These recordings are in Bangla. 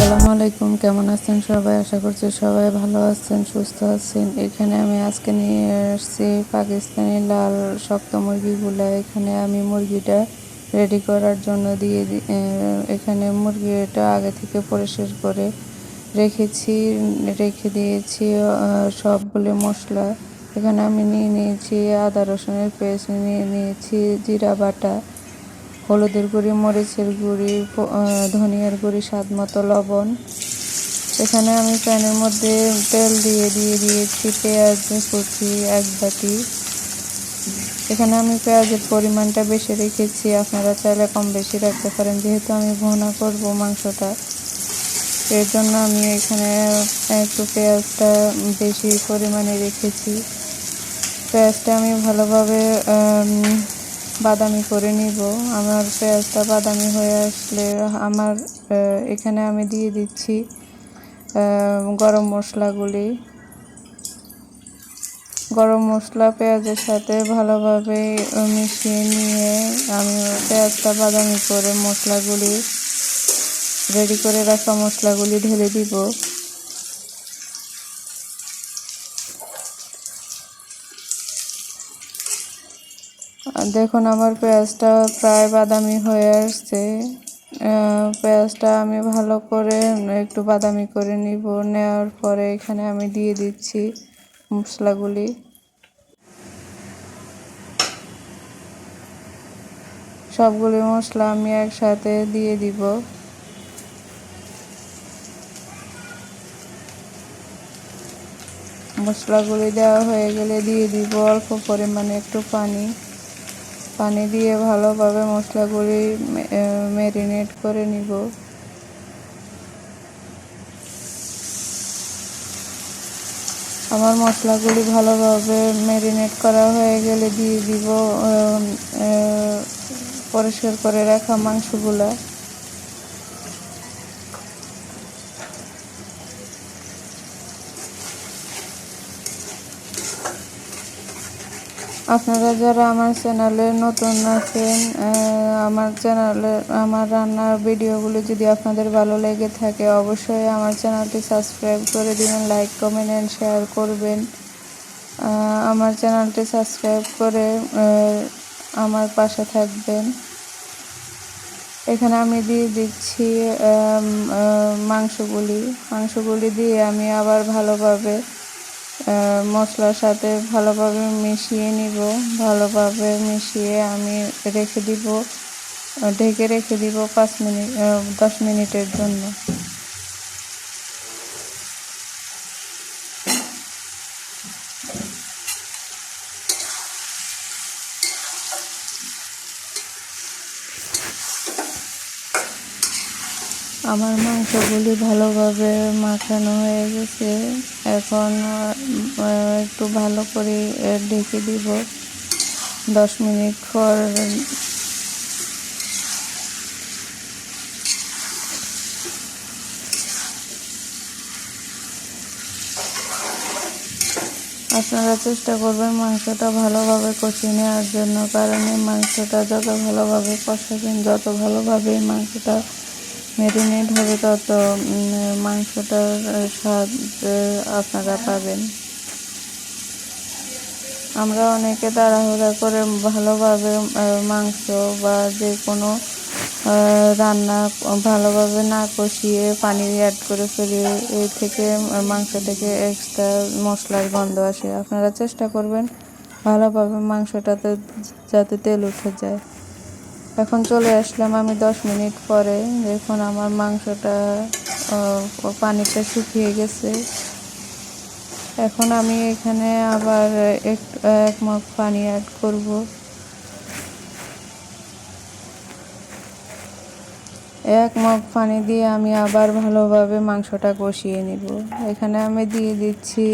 আসসালামু আলাইকুম, কেমন আছেন সবাই? আশা করছি সবাই ভালো আছেন, সুস্থ আছেন। এখানে আমি আজকে নিয়ে এসেছি পাকিস্তানি লাল শক্ত মুরগিগুলো। এখানে আমি মুরগিটা রেডি করার জন্য দিয়ে এখানে মুরগিটা আগে থেকে পরিষ্কার করে রেখেছি, রেখে দিয়েছি সবগুলো মশলা। এখানে আমি নিয়ে নিয়েছি, আদা রসুনের পেস্ট নিয়ে নিয়েছি, জিরা বাটা। হলুদের গুঁড়ি, মরিচের গুঁড়ি ধনিয়ার গুঁড়ি, স্বাদ মতো লবণ। এখানে আমি প্যানের মধ্যে তেল দিয়ে দিয়ে দিয়েছি পেঁয়াজ, কুচি, এক বাটি। এখানে আমি পেঁয়াজের পরিমাণটা বেশি রেখেছি। আপনারা চাইলে কম বেশি রাখতে পারেন, যেহেতু আমি ভুনা করব মাংসটা। এর জন্য আমি এখানে একটু পেঁয়াজটা বেশি পরিমাণে রেখেছি। পেঁয়াজটা আমি ভালোভাবে বাদামি করে নিব। আমার পেঁয়াজটা বাদামি হয়ে আসলে আমার এখানে আমি দিয়ে দিচ্ছি গরম মশলাগুলি। গরম মশলা পেঁয়াজের সাথে ভালোভাবে মিশিয়ে নিয়ে আমি পেঁয়াজটা বাদামি করে মশলাগুলি রেডি করে রাখা মশলাগুলি ঢেলে দিব। দেখুন, আমার পেঁয়াজটা প্রায় বাদামি হয়ে আসছে। পেঁয়াজটা আমি ভালো করে একটু বাদামি করে নিব। নেওয়ার পরে এখানে আমি দিয়ে দিচ্ছি মশলাগুলি। সবগুলি মশলা আমি একসাথে দিয়ে দিব। মশলাগুলি দেওয়া হয়ে গেলে দিয়ে দিব অল্প পরিমাণে একটু পানি। পানি দিয়ে ভালোভাবে মশলাগুলি ম্যারিনেট করে নিব। আমার মশলাগুলি ভালোভাবে ম্যারিনেট করা হয়ে গেলে দিয়ে দিব পরিষ্কার করে রাখা মাংসগুলা। আপনারা যারা আমার চ্যানেলে নতুন আছেন আমার চ্যানেলে আমার রান্নার ভিডিওগুলো যদি আপনাদের ভালো লেগে থাকে, অবশ্যই আমার চ্যানেলটি সাবস্ক্রাইব করে দিবেন, লাইক, কমেন্ট অ্যান্ড শেয়ার করবেন। আমার চ্যানেলটি সাবস্ক্রাইব করে আমার পাশে থাকবেন। এখানে আমি দিয়ে দিচ্ছি মাংসগুলি। মাংসগুলি দিয়ে আমি আবার ভালোভাবে মশলার সাথে ভালোভাবে মিশিয়ে নিব। ভালোভাবে মিশিয়ে আমি রেখে দিব ঢেকে রেখে দিব পাঁচ মিনিট দশ মিনিটের জন্য। আমার মাংসগুলি ভালোভাবে মাখানো হয়ে গেছে। এখন একটু ভালো করে ঢেকে দিব। দশ মিনিট পর আপনারা চেষ্টা করবেন মাংসটা ভালোভাবে কষিয়ে নেওয়ার জন্য, কারণ এই মাংসটা যত ভালোভাবে কষাবেন, যত ভালোভাবে মাংসটা ম্যারিনেট হবে তত মাংসটার স্বাদ আপনারা পাবেন। আমরা অনেকে তাড়াহুড়া করে ভালোভাবে মাংস বা যে কোনো রান্না ভালোভাবে না কষিয়ে পানি অ্যাড করে ফেলি এর থেকে মাংস থেকে এক্সট্রা মশলার গন্ধ আসে। আপনারা চেষ্টা করবেন ভালোভাবে মাংসটাতে যাতে তেল উঠে যায়। এখন চলে আসলাম আমি দশ মিনিট পরে। দেখুন আমার মাংসটা পানিটা শুকিয়ে গেছে। এখন আমি এখানে আবার একটু এক মগ পানি অ্যাড করব। এক মগ পানি দিয়ে আমি আবার ভালোভাবে মাংসটা কষিয়ে নিব। এখানে আমি দিয়ে দিচ্ছি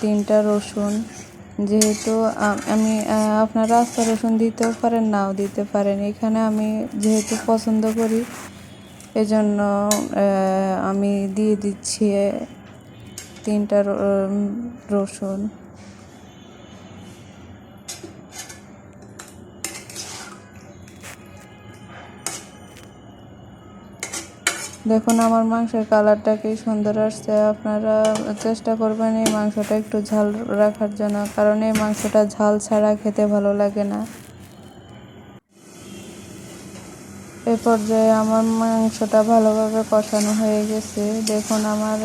তিনটা রসুন। যেহেতু আমি আপনারা আস্তা রসুন দিতেও পারেন, নাও দিতে পারেন। এখানে আমি যেহেতু পছন্দ করি, এজন্য আমি দিয়ে দিচ্ছি তিনটা রসুন। দেখুন, আমার মাংসের কালারটা কি সুন্দর আসছে। আপনারা চেষ্টা করবেন এই মাংসটা একটু ঝাল রাখার জন্য, কারণ এই মাংসটা ঝাল ছাড়া খেতে ভালো লাগে না। এ পর্যায়ে আমার মাংসটা ভালোভাবে কষানো হয়ে গেছে। দেখুন, আমার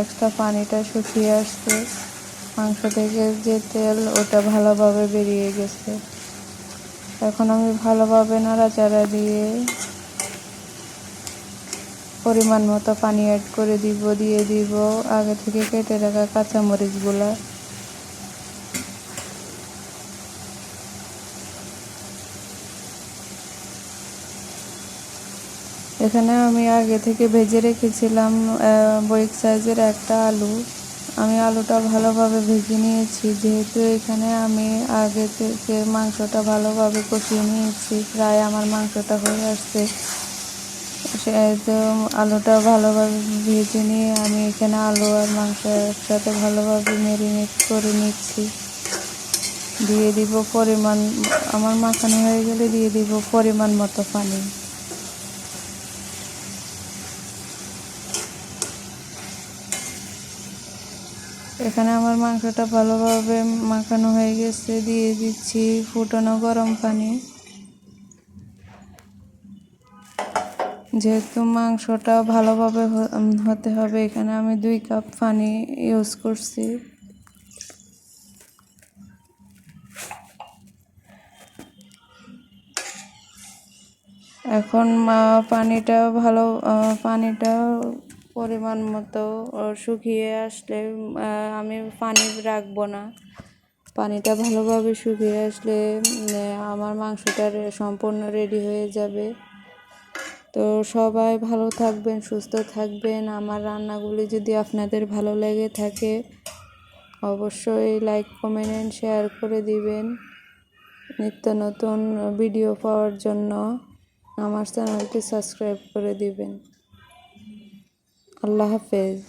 এক্সট্রা পানিটা শুকিয়ে আসছে। মাংস থেকে যে তেল, ওটা ভালোভাবে বেরিয়ে গেছে। এখন আমি ভালোভাবে নাড়াচাড়া দিয়ে পরিমাণ মতো পানি অ্যাড করে দিব, দিয়ে দিব। আগে থেকে কেটে রাখা কাঁচামরিচগুলা। এখানে আমি আগে থেকে ভেজে রেখেছিলাম বইক সাইজের একটা আলু। আমি আলুটা ভালোভাবে ভেজে নিয়েছি, যেহেতু এখানে আমি আগে থেকে মাংসটা ভালোভাবে কষিয়ে নিয়েছি, প্রায় আমার মাংসটা হয়ে আসছে। সেহেতু আলুটা ভালোভাবে ভেজে নিয়ে আমি এখানে আলু আর মাংস একসাথে ভালোভাবে মেরিনেট করে নিচ্ছি। দিয়ে দিব পরিমাণ, আমার মাখানো হয়ে গেলে দিয়ে দিব পরিমাণ মতো পানি। এখানে আমার মাংসটা ভালোভাবে মাখানো হয়ে গেছে, দিয়ে দিচ্ছি ফুটানো গরম পানি। যেহেতু মাংসটা ভালোভাবে হতে হবে, এখানে আমি দুই কাপ পানি ইউজ করছি। এখন পানিটা ভালো পানিটা পরিমাণ মতো শুকিয়ে আসলে আমি পানি রাখব না। পানিটা ভালোভাবে শুকিয়ে আসলে আমার মাংসটা সম্পূর্ণ রেডি হয়ে যাবে। তো সবাই ভালো থাকবেন, সুস্থ থাকবেন। আমার রান্নাগুলি যদি আপনাদের ভালো লেগে থাকে, অবশ্যই লাইক কমেন্ট শেয়ার করে দিবেন। নিত্য নতুন ভিডিও পাওয়ার জন্য আমার চ্যানেলটি সাবস্ক্রাইব করে দিবেন। আল্লাহ হাফেজ।